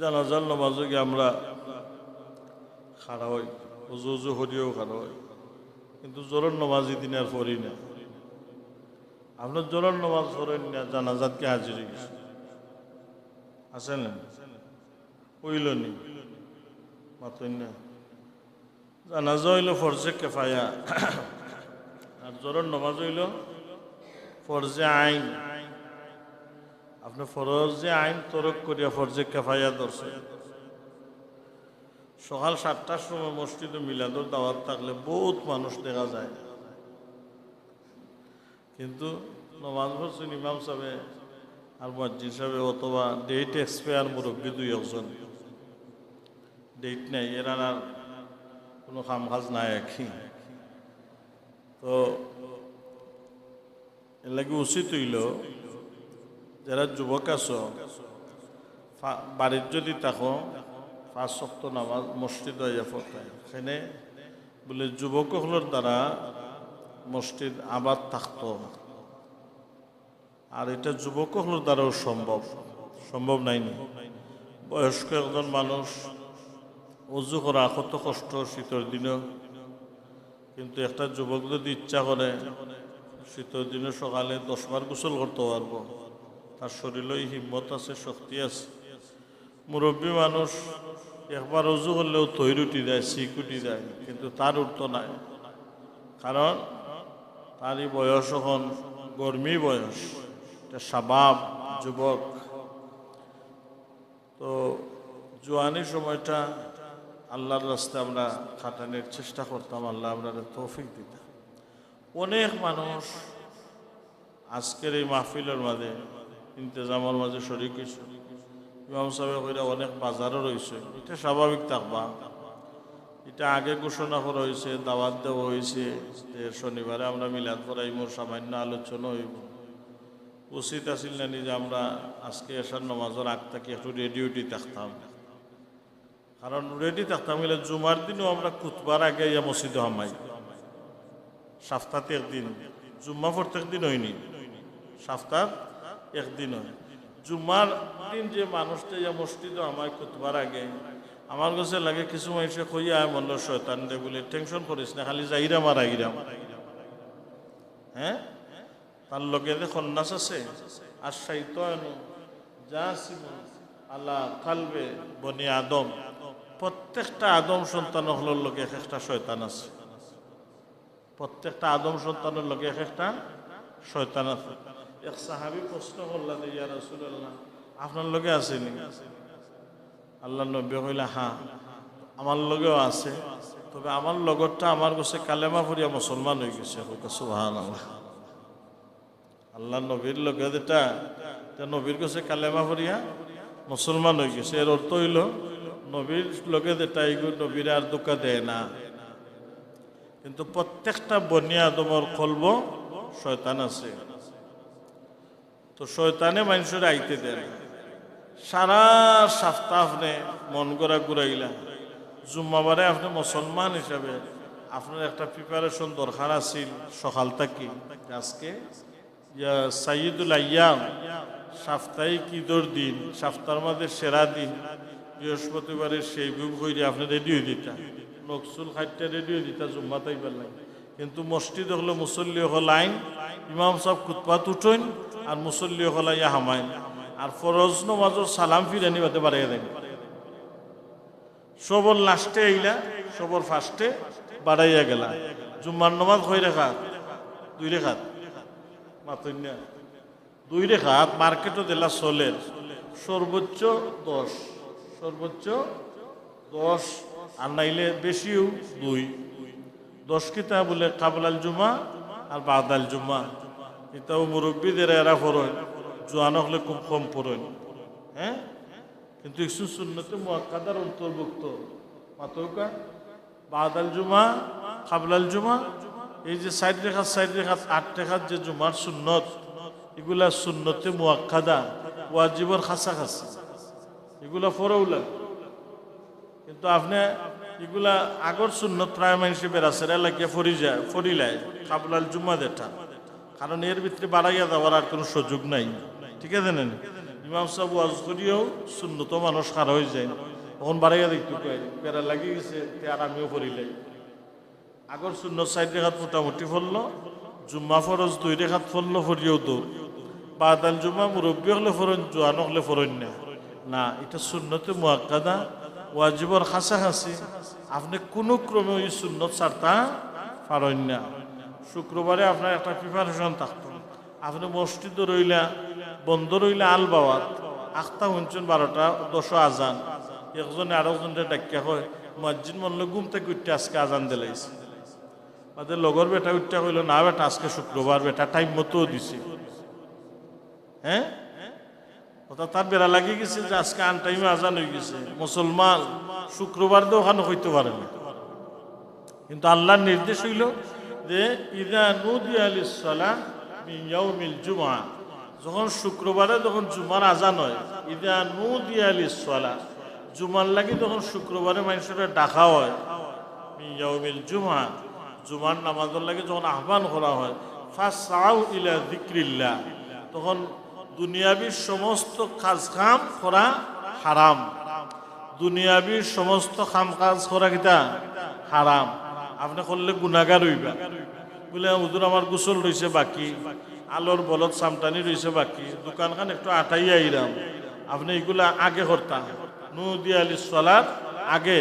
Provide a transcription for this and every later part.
জানাজার নমাজে গিয়ে আমরা খাড়া হই, উজু উজু হরিও খাড়া হই। কিন্তু জোরের নমাজি দিন আর পড়ি না। আপনার জোরের নমাজ পড়েন না, জানাজাতকে হাজির গেছে। আছে না? হইল নি? মাতই না। জানাজা হইল ফরজে কেফায়া। আর জোরের নমাজ হইল ফরজে আইন। আপনি ফরজে আইন তরক করিয়া ফরজে কেফায়া ধরছে। সকাল সাতটার সময় মসজিদে মিলাদুর দাওয়াত থাকলে বহুত মানুষ দেখা যায়। কিন্তু নমাজ পড়ছেন ইমাম সাহেব আর মসজিদ সাহেব অথবা ডেট এক্সপায়ার মুরব্বী দুই একজন। ডেট নাই এরা আর কোনো কাম কাজ নাই একই। তো এর লাগে উচিত হইল যারা যুবক আছো বাড়ির যদি থাকো, পাঁচ সপ্ত নামাজ মসজিদ হইয়া ফটায় সেখানে বলে যুবকসকলের দ্বারা মসজিদ আবাদ থাকত। আর এটা যুবকসকলের দ্বারাও সম্ভব। সম্ভব নাই নি। বয়স্ক একজন মানুষ উজু করা কত কষ্ট শীতের দিনেও কিন্তু একটা যুবক যদি ইচ্ছা করে, শীতের দিনে সকালে দশবার গোসল করতে পারব। তার শরীরে হিম্মত আছে, শক্তি আছে। মুরব্বী মানুষ একবার উজু করলেও তৈর উঠি যায় শিক উঠি যায় কিন্তু তার উঠতো নাই কারণ তারই বয়স এখন গরমি বয়স, এটা স্বভাব, যুবক। তো জোয়ানি সময়টা আল্লাহর রাস্তায় আমরা খাটানোর চেষ্টা করতাম, আল্লাহ আমরা তৌফিক দিতাম অনেক মানুষ আজকের এই মাহফিলের মাঝে ইন্তজামের মাঝে শরিক হয়েছে ইমাম সাহেব কইরা অনেক বাজারও রয়েছে। এটা স্বাভাবিক থাকবা এটা আগে ঘোষণা করা হয়েছে, দাওয়াত দেওয়া হয়েছে যে শনিবারে আমরা মিলাদ করাই মোর সামান্য আলোচনা হইব। উচিত আছিল না যে আমরা আজকে এসার নমাজের আগ থেকে একটু রেডিওটি থাকতাম। কারণ রেডি থাকতাম গেলে জুমার দিনও আমরা কুতবার আগে ইয়া মসজিদে হামাই সপ্তাহে একদিন জুম্মা প্রত্যেক দিন হয়নি। সপ্তাহ একদিন হয়। জুম্মার দিন যে মানুষটা ইয়া মসজিদে আমায় কুতবার আগে, আমার কাছে লাগে কিছু মানুষে কইয়া আয় শয়তান দে বলে, টেনশন করিস না, খালি যাইরাম আর আইরাম হ্যাঁ? তার লগে যে সন্ন্যাস আছে, আর শৈতান যা আল্লাহ কালবে বনি আদম। প্রত্যেকটা আদম সন্তান হলোর লগে এক একটা শয়তান আছে। প্রত্যেকটা আদম সন্তানের লগে এক একটা শয়তান আছে। এক সাহাবি প্রশ্ন করলেন ইয়া রাসূলুল্লাহ, আপনার লগে আসেনি আল্লাহ নবী কইলা হ্যাঁ আমার লগেও আছে। তবে আমার লগরটা আমার কাছে কালেমা পড়িয়া মুসলমান হয়ে গেছে। সুহান আল্লাহ নবীর লগে যেটা নবীর কাছে কালেমা পড়িয়া মুসলমান হয়ে গেছে। এর অর্থ হইল, নবীর লগে যেটা এইগুলো নবীর আর দোকা দেয় না। কিন্তু প্রত্যেকটা বনিয়া আদমর কলব শয়তান আছে। তো শয়তানে মানুষের আইতে দেয় সারা সপ্তাহ আপনি মন করা ঘুরাইলা জুম্মাবারে আপনি মুসলমান হিসাবে আপনার একটা প্রিপারেশন দরকার আছিল, সকাল থাকি। আজকে সাইয়দুল আয়াম, সাপ্তাহিক ঈদর দিন, সপ্তাহের মধ্যে সেরা দিন। বৃহস্পতিবারের সেই বুক হইলে আপনি রেডিও দিতা নকসুল খাইতে রেডিও দিতা জুম্মা তাইবার লাগে। কিন্তু মসজিদ হলো মুসল্লি হল আইন ইমাম সাহেব কুতপাত উঠইন আর মুসল্লি হল ইয়া হামাইন আর ফরজ নমাজর সালাম ফিরানি বাতে বাড়াইয়া দেন। সবর লাস্টে আইলা, সবর ফার্স্টে বাড়াইয়া গেলা। জুম্মার নমাজ হয়ে রেখা দুই রেখাত। মাতই না। দুই রেখাত মার্কেটও দিলা চলের সর্বোচ্চ দশ। সর্বোচ্চ দশ। আর নাইলে বেশিও দুই। দশ কিতা বলে কাবলাল জুমা আর বাদাল জুমা। এটাও মুরব্বীদের এরা ফরয় জোয়ান হলে খুব কম পড়েন। হ্যাঁ? কিন্তু ইসু সুন্নতে মুয়াক্কাদার অন্তর্ভুক্ত। মাতৌকা, বাদাল জুমা কাবলাল জুমা, এই যে সাইড রেখা সাইড রেখা আট রেখার যে জুমার সুন্নত, এগুলা সুন্নতে মুয়াক্কাদা, ওয়াজিবর খাসা খাসা এগুলা ফরৌলা কিন্তু আপনি এগুলা আগর সুন্নত প্রায় মানুষ বেড়াছে লাগিয়ে ফরি যায় ফরিলায় কাবলাল জুমা দেটা। কারণ এর ভিতরে বাড়াইয়া দেওয়ার আর কোনো সুযোগ নাই। ঠিক আছে না? ইমাম সাহেব ওয়াজ করিও শূন্যত মানুষ খার হয়ে যায়। তখন বাড়াইয়া দেখতে কয়, পেরা লাগি গেছে, তে আর আমিও করিলাই আগর শূন্য সাইড রেখাত মোটামুটি ফলল জুম্মা ফরজ দুই রেখাত ফলল ফরিয়েও দৌড় বাদাল জুম্মা মুরব্বী হলে ফরন জোয়ান হলে ফরন না। না, এটা শূন্যতে মুয়াক্কাদা, ওয়াজিবর খাসাখাসি আপনি কোনো ক্রমে ওই শূন্যত ছাড়তা পারেন না। শুক্রবারে আপনার একটা প্রিপারেশন থাকতো। আপনি মসজিদে রইলা, বন্ধ রইলা আল বাওয়াত, আখতা শুনছেন বারোটা, দশ আজান। একজনে আরও একজনে ডাক্যা হয় মসজিদ মনলে ঘুম থেকে উঠতে আজকে আজান দিলাইছে বাদে লগর বেটা উঠতে কইল, না বেটা, আজকে শুক্রবার, বেটা টাইম মতো দিছে। হ্যাঁ? ওটা তার বেড়া লাগিয়ে গেছে যে আজকে আন টাইমে আজান হয়ে গেছে। মুসলমান শুক্রবার দিয়ে ওখানে হইতে পারে না। কিন্তু আল্লাহর নির্দেশ হইল যে ইদা নুদি আলী সালাহ মিল জুমা যখন শুক্রবারে যখন জুমার আজান হয়, ইদা নুদি আলী সালাহ। জুমার লাগি যখন শুক্রবারে মানুষের ডাকা হয় মিল জুমা জুমার নামাজের লাগে যখন আহ্বান করা হয় ফার্স্ট সাউ ইলা দিক্রিল্লা তখন দুনিয়াবির সমস্ত কাজ কাম করা হারাম। দুনিয়াবির সমস্ত কাম কাজ করা কিতা? হারাম। আপনি করলে গুণাগার হইবা। বলে, হুজুর, আমার গোসল রয়েছে বাকি। আলোর বলদ সামটানি রয়েছে বাকি। দোকানখান একটু আটাই আইরাম। আপনি এগুলা আগে করতাম। নদী আলী চলার আগে।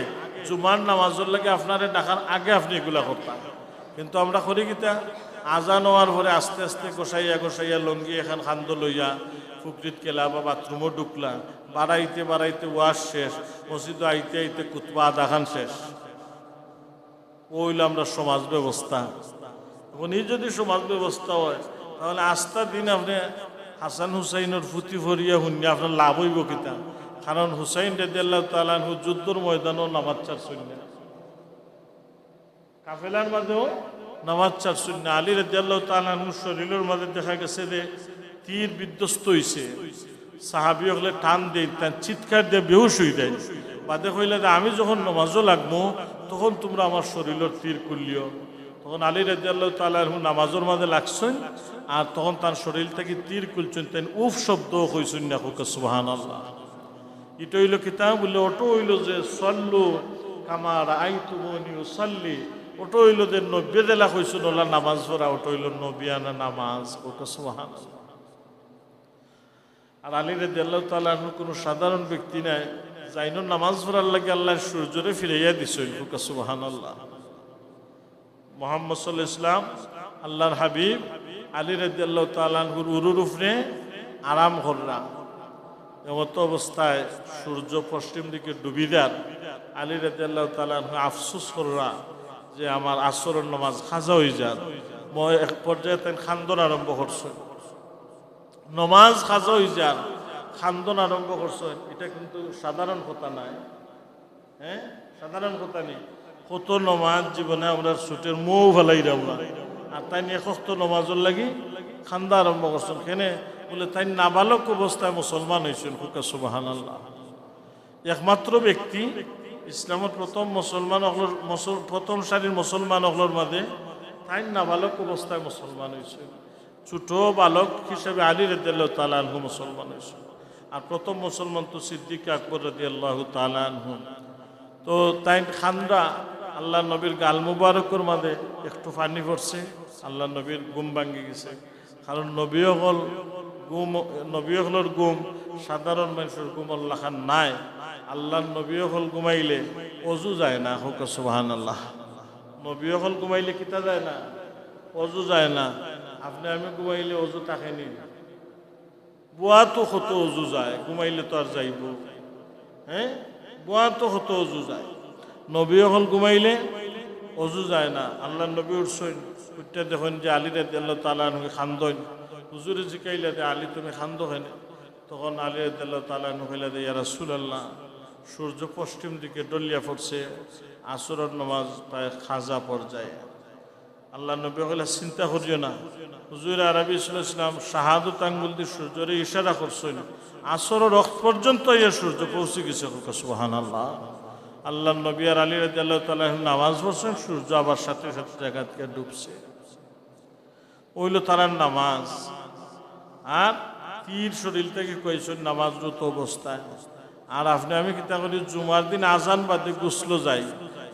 জুমার নামাজের লাগে আপনার ডাকার আগে আপনি এগুলা করতাম। কিন্তু আমরা করি কিতা? আজান হওয়ার পরে আস্তে আস্তে গোসাইয়া গোসাইয়া লঙ্গি এখন খান্দ লইয়া পুকুরিত কেলা বা বাথরুমও ঢুকলা বাড়াইতে বাড়াইতে ওয়াশ শেষ। মসজিদ আইতে আইতে কুতবা আধা খান শেষ ওইল আমরা সমাজ ব্যবস্থা। এখন এই যদি সমাজ ব্যবস্থা হয়, তাহলে আস্থা দিন আপনি হাসান হুসাইনের ফুটি ফরিয়া শুনি আপনার লাভ হইব কিতা? কারণ হুসাইন রেদিয়াল্লাহ তালানহু যুদ্ধর ময়দানও নামাজ চার শূন্য কাফেলার মাঝেও নামাজ চার শূন্য আলী রেদিয়াল্লাহ তালানহু শরীরের মাঝে দেখা গেছে যে তীর বিধ্বস্ত হইছে। সাহাবি হলে টান দেয়, তার চিৎকার দিয়ে বেহুশ হয়ে দেয় বাদে কইলে আমি যখন নমাজও লাগবো তখন তোমরা আমার শরীরের তীর করলিও তখন আলী রাজিয়াল্লাহ তালাহু নামাজের মাঝে লাগছেন, আর তখন তার শরীর থেকে তীর কুলছেন তেন উফ শব্দ হইছেন না হোক সুবাহান আল্লাহ এটা হইল কিতাব বললে ওটো হইল যে সল্লু কামার আই তুমনি সাল্লি ওটো হইল যে নব্বে দেলা হইছেন ওলা নামাজ পড়া, ওটো হইল নবিয়ানা নামাজ হোক সুবাহান আর আলী রাজিয়াল্লাহ তালাহুর কোনো সাধারণ ব্যক্তি নাই। যাইনো নামাজ পড়ার লাগে আল্লাহ সূর্যরে ফিরাইয়া দিছিল হোক সুবাহান আল্লাহ মোহাম্মদ সাল্লাহ ইসলাম আল্লাহর হাবিব আলী রাজিয়াল্লাহ তালানহুর উরুর উপরে আরাম করলাম এমত অবস্থায় সূর্য পশ্চিম দিকে ডুবি দেন আলী রাজিয়াল্লাহ তালানহু আফসুস করলা যে আমার আসরের নামাজ খাজা হয়ে যান মই এক পর্যায়ে তাই খান্দন আরম্ভ করছে। নমাজ খাজা হয়ে যান খান্দন আরম্ভ করছেন, এটা কিন্তু সাধারণ কথা নাই। হ্যাঁ? সাধারণ কথা নেই। কত নমাজ জীবনে আমরা ছুটের মৌ ফেলাই আমরা আর তাই নিয়ে কত নমাজের লাগি খান্দা আরম্ভ করছেন। কেনে? বলে, তাই নাবালক অবস্থায় মুসলমান হয়েছেন হুকা সুবাহান আল্লাহ একমাত্র ব্যক্তি ইসলামের প্রথম মুসলমান অগলোর প্রথম সারির মুসলমান অগলোর মাঝে তাই নাবালক অবস্থায় মুসলমান হয়েছে ছোট বালক হিসেবে আলী রেদ্দাল্লাহ তালানহু মুসলমান হয়েছে আর প্রথম মুসলমান তো সিদ্দিক আকবর রদি আল্লাহ তালানহু তো তাই খান্দা আল্লাহ নবীর গাল মুবারকর মাঝে একটু পানি পড়ছে আল্লাহ নবীর গুম ভাঙ্গি গেছে। কারণ নবী হল গুম নবী হলর গুম সাধারণ মানুষের গুম আল্লাহ খান নাই। আল্লাহ নবী হল ঘুমাইলে অজু যায় না, হোক সুবাহান আল্লাহ নবী হল ঘুমাইলে কিতা যায় না, অজু যায় না। আপনি আমি ঘুমাইলে অজু থাকেনি। বুয়া তো কত অজু যায়, ঘুমাইলে তো আর যাইব। হ্যাঁ বুয়া তো কত অজু যায়। নবী হল ঘুমাইলে অজু যায় না। আল্লাহ নবী উঠছেন, উঠতে দেখেন যে আলী রাজি আল্লাহ তালা খান্দন হুজুরে জিকাইলে আলী, তুমি খান্দ হেনে তখন আলী রাজি আল্লাহ তালা কইলা যে ইয়ারা আল্লাহ সূর্য পশ্চিম দিকে ডলিয়া পড়ছে, আসরের নামাজ প্রায় খাজা পর্যায়ে। আল্লাহ নবী হলে চিন্তা করিও না। হুজুর আরবি ইসলাম শাহাদত আঙ্গুল দিয়ে সূর্যরে ইশারা করছেন। আসর রক্ত পর্যন্ত ইয়ে সূর্য পৌঁছে গেছে। সুহান আল্লাহ আল্লাহ নবী আর আলী রাজি আল্লাহ তালা নামাজ পড়ছেন, সূর্য আবার সাথে সাথে জায়গা থেকে ডুবছে। ওইল তারার নামাজ। আর তীর শরীর থেকে কইছেন নামাজ রত অবস্থায়। আর আপনি, আমি কিতা করি, জুমার দিন আজান বাদে গুসলো যাই।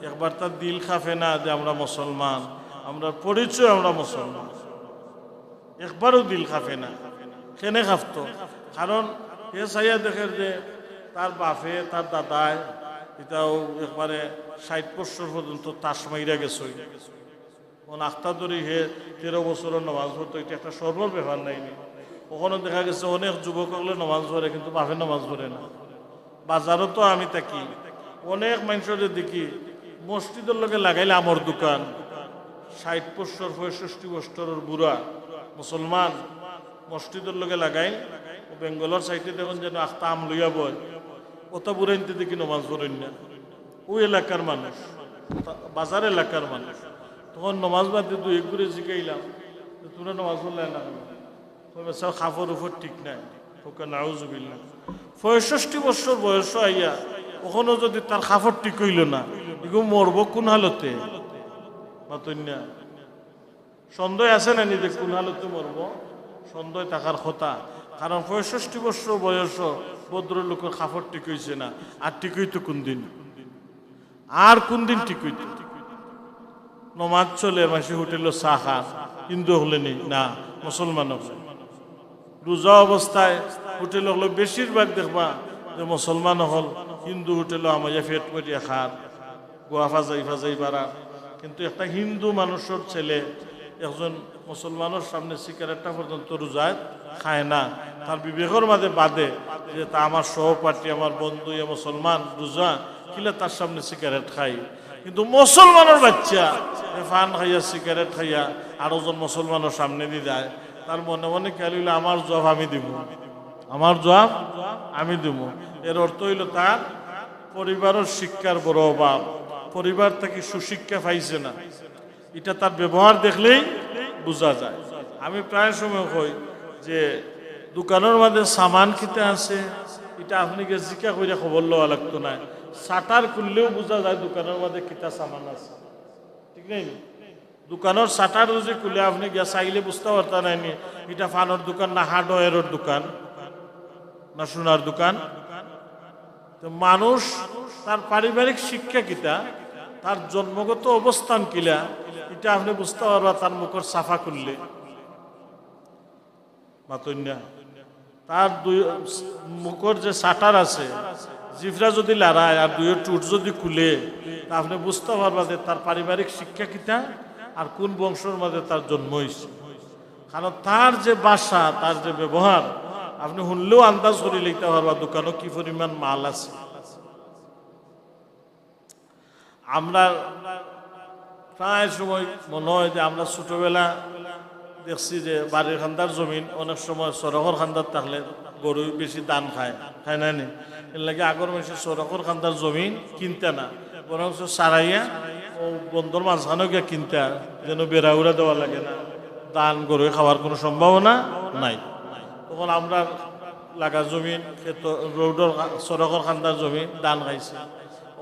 একবার তার দিল খাফে না যে আমরা মুসলমান। আমরা পরিচয় আমরা মুসলমান। একবারও দিল খাফে না। কেনে খাফতো? কারণ এ চাইয়া দেখে যে তার বাপে, তার দাদায় এটাও একবারে ষাট বছর পর্যন্ত তাস মাইরা গেছে। কোন আখতা ধরি হে তেরো বছরের নমাজ পড়তো, এটা একটা সর্বর ব্যাপার নাইনি ওখানে দেখা গেছে অনেক যুবক হলে নমাজ পড়ে, কিন্তু বাপে নমাজ পড়ে না। বাজারও তো আমি থাকি। অনেক মানুষের দেখি, মসজিদের লগে লাগাইলে আমার দোকান। ষাট বছর পঁয়ষষ্টি বছরের বুড়া মুসলমান মসজিদের লগে লাগাই বেঙ্গলের সাইডে দেখুন যেন আম লইয়া বয়। ওটা বুড়াইতে দেখি নমাজ পড়েন না। ওই এলাকার মানুষ বাজার এলাকার মানুষ। তখন নমাজ বাদ দুই ঘুরে জিগাইলাম তোরা নমাজ পড়লে না? খাফর উপর ঠিক নাই। তোকে নাউজুবিল্লা পঁয়ষষ্টি বছর বয়স আইয়া ওখানে যদি তার খাফর ঠিক হইল না, এগো মরব কোন হালতে? মাতন্যা। সন্দেহ আছে না নিজে কোন হালতে মরব? সন্দেহ থাকার কথা। কারণ পঁয়ষষ্টি বছর বয়স ভদ্রলোকের খাফর ঠিক না। আর ঠিক হইতো কোন দিন? আর কোন দিন ঠিক হইতো? নমাজ চলে, মাসে হোটেল চা খান হিন্দু হলে নেই। না, মুসলমান হলে। রোজা অবস্থায় হোটেল হলো বেশিরভাগ দেখবা যে মুসলমান হল, হিন্দু হোটেল আমায় ফেট করিয়া খার। গোয়া ফাজাই ফাজাই বাড়া কিন্তু একটা হিন্দু মানুষের ছেলে, একজন মুসলমানের সামনে সিগারেটটা পর্যন্ত রোজায় খায় না। তার বিবেকের মাঝে বাদে যে তা আমার সহপাঠী, আমার বন্ধু, এ মুসলমান রোজা কিলে তার সামনে সিগারেট খাই কিন্তু মুসলমানের বাচ্চা ফান খাইয়া সিগারেট খাইয়া আরও জন মুসলমানের সামনে দিয়ে যায়। তার মনে মনে খেয়াল হইল, আমার জব আমি দিব। আমার জব আমি দিব। এর অর্থ হইল তার পরিবারের শিক্ষার বড় অভাব। পরিবার থেকে সুশিক্ষা পাইছে না। এটা তার ব্যবহার দেখলেই বোঝা যায়। আমি প্রায় সময় কই যে দোকানের মধ্যে সামান কিতে আছে, এটা আপনি জিকা করে খবর লওয়া লাগতো না। শাটার খুললেও বোঝা যায় দোকানের মধ্যে কিতা সামান আছে। ঠিক নেই দোকানের শাটার যদি খুলে আপনি গিয়া চাইলে বুঝতে পারতেন নাইনি এটা ফানোর দোকান না হার্ডওয়্যারের দোকান, না সোনার দোকান। তো মানুষ তার পারিবারিক শিক্ষা কিতা তার জন্মগত অবস্থান কিলা, এটা আপনি বুঝতে পারবা তার মুখের সাফা করলে। তার দুই, মুখর যে শাটার আছে জিফরা যদি লড়ায় আর দুই টুট যদি খুলে, তা আপনি বুঝতে পারবা যে তার পারিবারিক শিক্ষা কিতা আর কোন বংশের মধ্যে তার জন্ম হয়েছে। কারণ তার যে বাসা, তার যে ব্যবহার, আপনি শুনলেও আন্দাজ করে লিখতে পারবা দোকানও কি পরিমাণ মাল আছে। আমরা প্রায় সময় মনে হয় যে আমরা ছোটবেলা দেখছি যে বাড়ির খান্দার জমিন, অনেক সময় সড়কর খান্দার থাকলে গরু বেশি দান খায়। খায় না নি? এর লাগে আগর মাসে সড়কর খান্দার জমিন কিনতে না বরং সারাইয়া ও বন্ধর মাঝখানেও গিয়ে কিনতে, যেন বেড়া উড়া দেওয়া লাগে না। দান, গরু খাওয়ার কোনো সম্ভাবনা নাই। তখন আমরা লাগা জমিন রোডর সড়কর খান্দার জমিন দান খাইছে।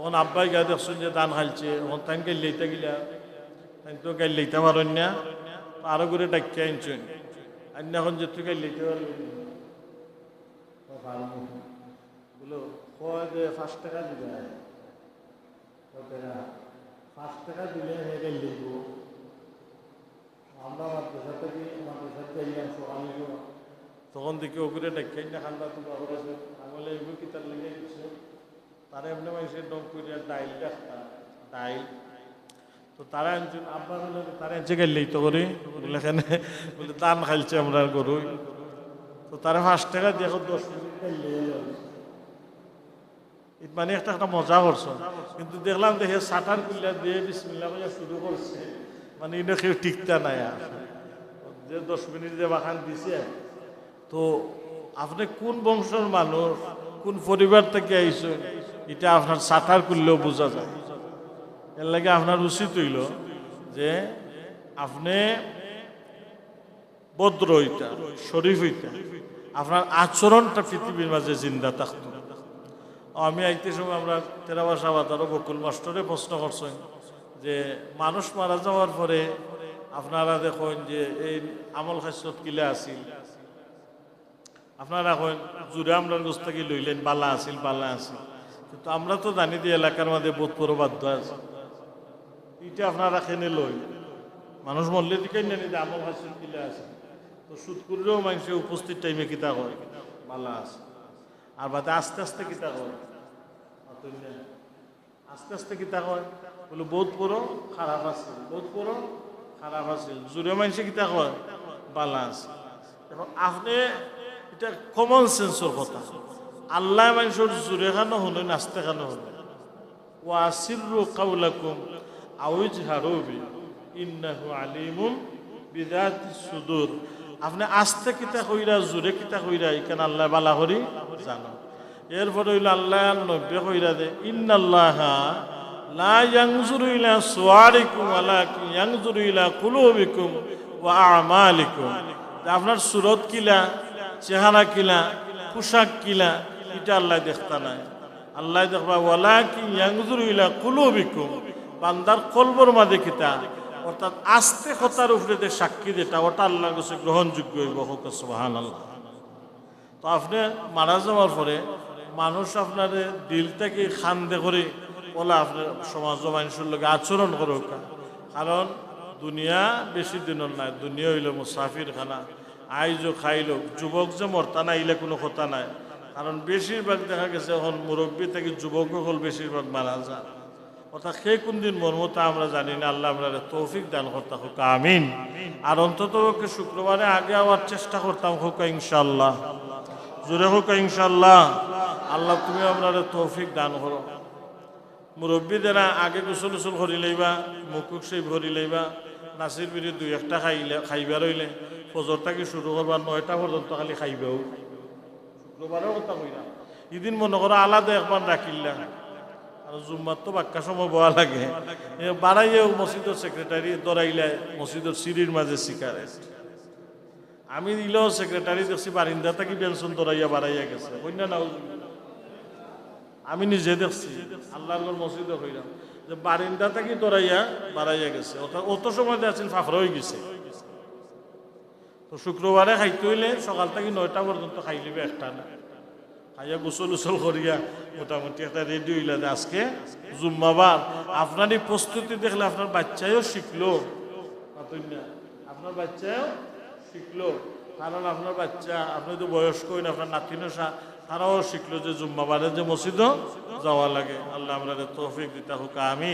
তখন আব্বাই গা দেখছেন যে দান খাইছে তখন তাই গাই লইতে গিলা। তাই তো গাই লইতে পারেন না আরও করে ডাকিয়ে আনছেন। আন্য এখন যে তুই গাই লইতে পারবি বলো কয় যে পাঁচ টাকা দিবে? পাঁচ টাকা দিলে হে গাই লইব আমরা মাদ্রাসা থেকে মাদ্রাসা যাইলাম সকালে তখন দেখি ওগুলো ডাকিয়ে না খান্দা তোমার করেছে আমলে এগুলো কি তার লেগে তারা এমনি মানুষের ডাইল ডাইল। তো তারা একজন, আব্বা বলে তারা করে, বলে এখানে, বলে দান খাইছে আমরা গরু তো তারা পাঁচ টাকা দিয়ে এখন দশ মানে একটা একটা মজা করছ। কিন্তু দেখলাম দেখে সাটার কুল্লা দিয়ে বিসমিল্লা করে শুরু করছে। মানে এটা কেউ টিকতা নাই আর। যে দশ মিনিট যে বাখান দিছে। তো আপনি কোন বংশের মানুষ, কোন পরিবার থেকে আইসেন? এটা আপনার সাঁতার করলেও বোঝা যায়। এর লাগে আপনার উচিত হইল যে আপনি ভদ্র হইতা, শরীফ হইতা, আপনার আচরণটা পৃথিবীর মাঝে জিন্দা থাকতো। আমি আইতে সময় আমরা তেরাবাসা বাজারও বকুল মাস্টরে প্রশ্ন করছেন যে মানুষ মারা যাওয়ার পরে আপনারা দেখুন যে এই আমল খাসত কিলা আছিল? আপনারা এখন জুড়ে আমরা গোস থেকে লইলেন? বালা আছিল বালা আছিল। কিন্তু আমরা তো জানি যে এলাকার মধ্যে বোধ পুরো বাধ্য আছে। এটা আপনারা খেনে লই। মানুষ মরলে দিকে নেনি যে আমল হাসিল কিলে আছে। তো সুদ করলেও মানুষের উপস্থিত টাইমে কিতা করে বালা আছে। আর বাদে আস্তে আস্তে কিতা না। আস্তে আস্তে কিতা কয়? বলে বহুত পুরো, খারাপ আছে। বহুত পুরো, খারাপ আছে। জোরে মানুষে কিতা কয়? বালা আছে। এখন আপনি, এটা কমন সেন্সর কথা। আল্লাহ মানুষের জোরে খানো শুনে নাচতে খানো শুনে ওয়াসিরু কাউলাকুম আউজ হারবি ইন্নাহু আলিমুম বিদাতি সুদূর। আপনি আস্তে কিতা কইরা জোরে কিতা কইরা এখানে আল্লাহ বালা করি জানো। এরপরে হইল আল্লাহ নব্বে কইরা দে, ইন্নাল্লাহ লা ইয়ানজুরু ইলা সুয়ারিকুম ওয়ালাকিন ইয়ানজুরু ইলা কুলুবিকুম ওয়া আমালিকুম। আপনার সুরত কিলা, চেহারা কিলা, পোশাক কিলা এটা আল্লাহ দেখতা নাই। আল্লাহ দেখবা, ওয়ালাকিন ইয়ানজুরু ইলা কুলুবিকুম বান্দার কলবর মাঝে কিতা। অর্থাৎ আস্তে কথার উপরে যে সাক্ষী যেটা, ওটা আল্লাহর কাছে গ্রহণযোগ্য হইব, হোক সুবহান আল্লাহ তো আপনি মারা যাওয়ার পরে মানুষ আপনার দিল থেকে খান্দে করে বলে আপনার সমাজ মানুষের লোক আচরণ করুক। কারণ দুনিয়া বেশি দিনের নাই, দুনিয়া হইল মুসাফির খানা আইজো খাইল, যুবক যে মরতা না, ইলে কোনো কথা নাই। কারণ বেশিরভাগ দেখা গেছে, এখন মুরব্বী থেকে যুবক হল বেশিরভাগ মারা যায়। অর্থাৎ সেই কোন দিন মর্মতা আমরা জানি না, আল্লাহ আমরা তৌফিক দান করতাম হোক, আমিন। আর অন্তত শুক্রবারে আগে আওয়ার চেষ্টা করতাম হোক ইনশাল্লাহ জোরে হোক ইনশাল্লাহ আল্লাহ তুমি আপনার তৌফিক দান করো। মুরব্বীদেরা আগে গোসল উসল করি লইবা, মুকুক সেই ভরি লইবা নাচির বিড়ি দুই একটা খাইলে খাইবা রইলে, ফজর থেকে শুরু করবা, নয়টা পর্যন্ত খালি খাইবাও। শুক্রবারেও কথা কইরা ইদিন মনে করো আলাদা একবার রাখিল্লা আর জুম্মার তো বাক্কা সময় বয়া লাগে। বাড়াইয়েও মসজিদের সেক্রেটারি দরাইলে মসজিদের সিঁড়ির মাঝে সিকারেট আমি দিলেও সেক্রেটারি দেখছি বারিন্দা থেকে পেনশন দরাইয়া বাড়াইয়া গেছে। কন্যা নাও আমি নিজে দেখছি। আল্লাহর মসজিদে হইলাম যে বারিন্দা থেকে দরাইয়া বাড়াইয়া গেছে। অত সময় আছিল ফাফর হয়ে গেছে। তো শুক্রবারে খাইতে হইলে সকাল থেকে নয়টা পর্যন্ত খাইলিবে একটা না। খাইয়া গোসল উসল করিয়া মোটামুটি একটা রেডি হইলা আজকে জুম্মাবার। আপনার এই প্রস্তুতি দেখলে আপনার বাচ্চাও শিখলো। আপনার বাচ্চাও শিখলো। কারণ আপনার বাচ্চা, আপনি তো বয়স্ক হইন, আপনার নাতিনও তারাও শিখলো যে জুম্মাবারের যে মসজিদও যাওয়া লাগে। আল্লাহ আমরা তৌফিক দিতে হোক আমি